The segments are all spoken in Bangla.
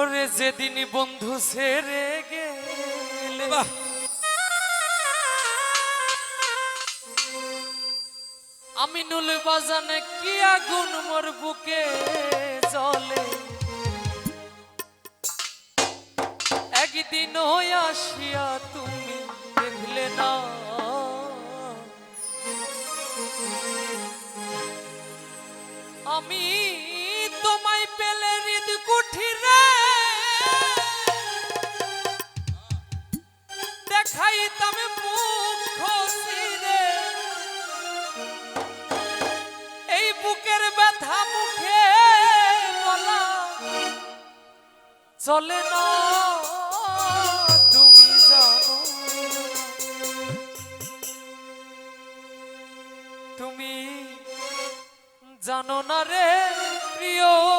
ওরে যেদিন বন্ধু সেরে গেলে। আমি নুল বাজানে কি আগুন মোর বুকে জলে একদিন আসিয়া তুমি দেখলে না। আমি চলে তুমি জানো। তুমি জানো না রে প্রিয়।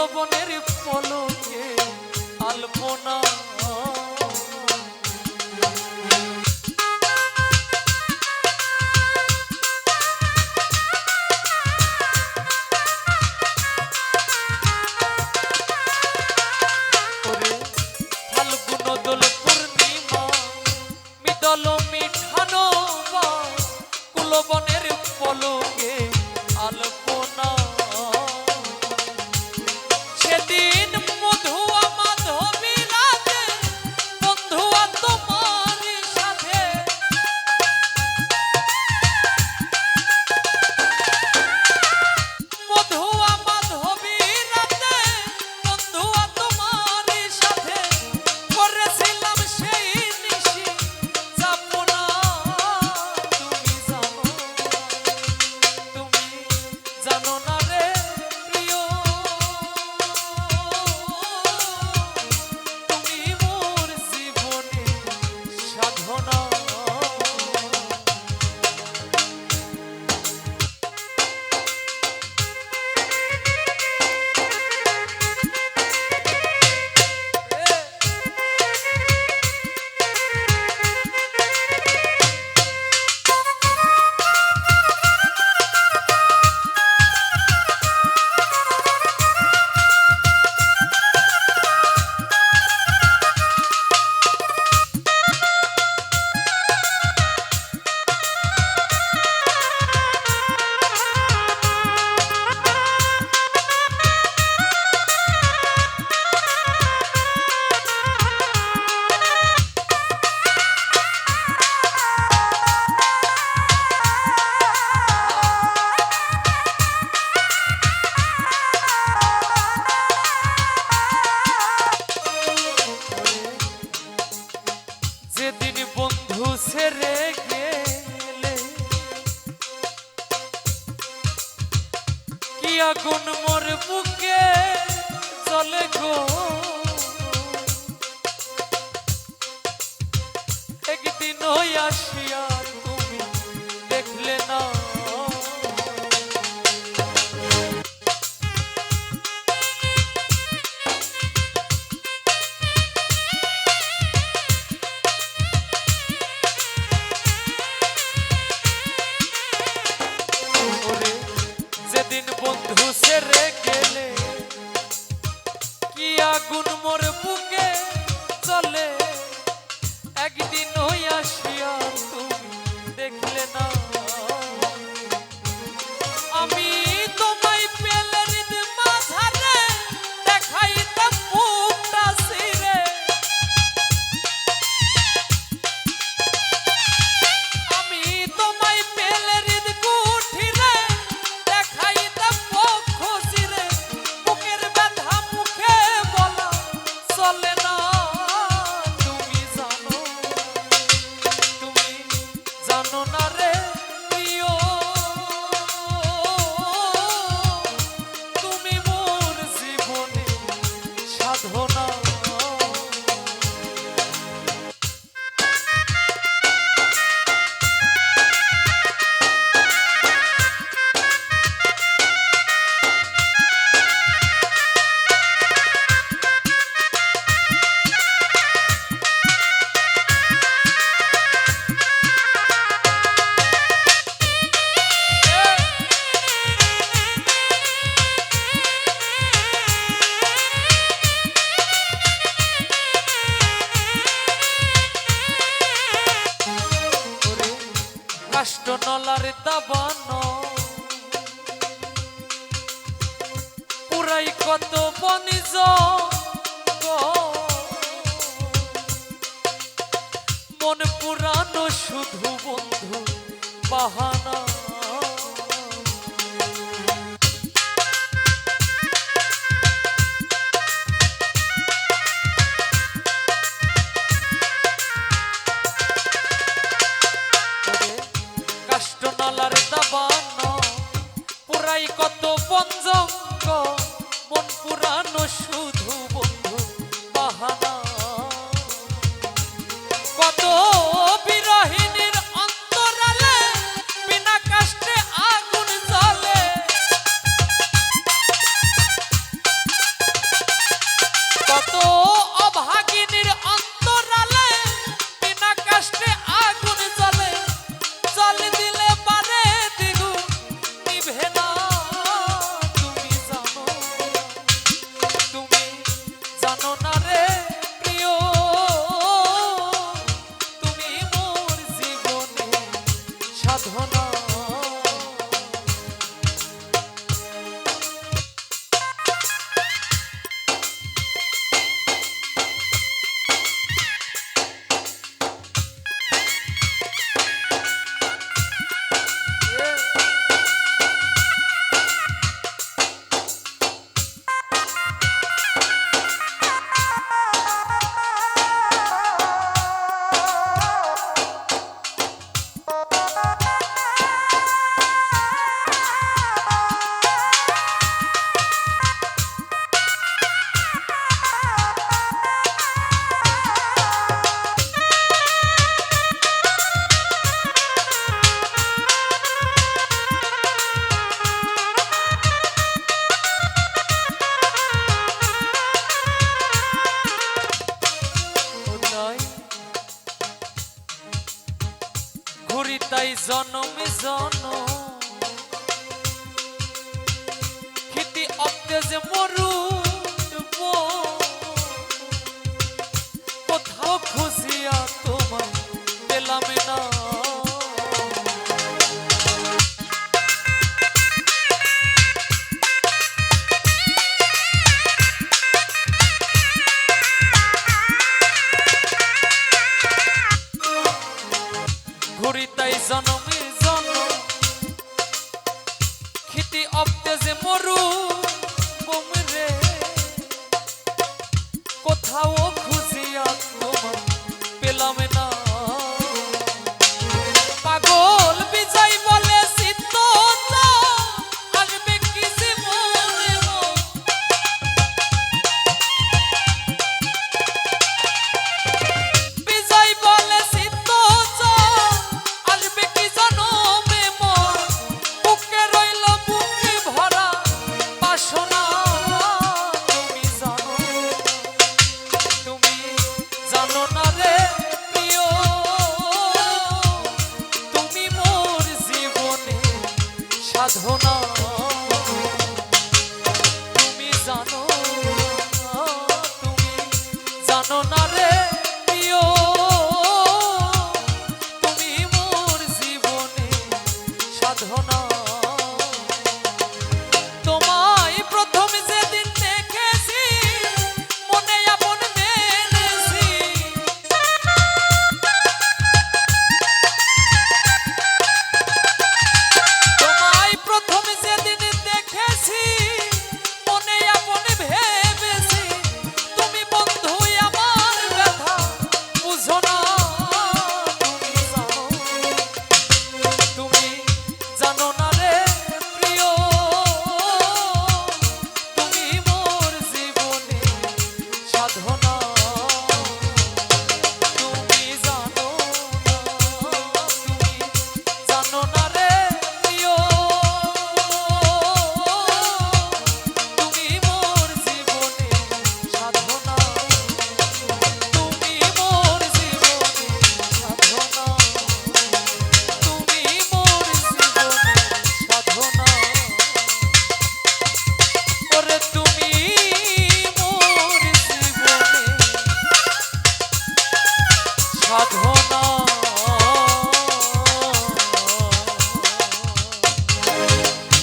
শ্রবণের পলকে আলপনা। পূর্ণিমা মিঠা কুলবনের পলক। দেখলে না। যেদিন বন্ধু সেরে গেলে কি আগুন মরে শুধু বন্ধু বাহানা করি তাই জনমে জন খেতে অপ্তে যে মরু কোথাও খুঁজিয়া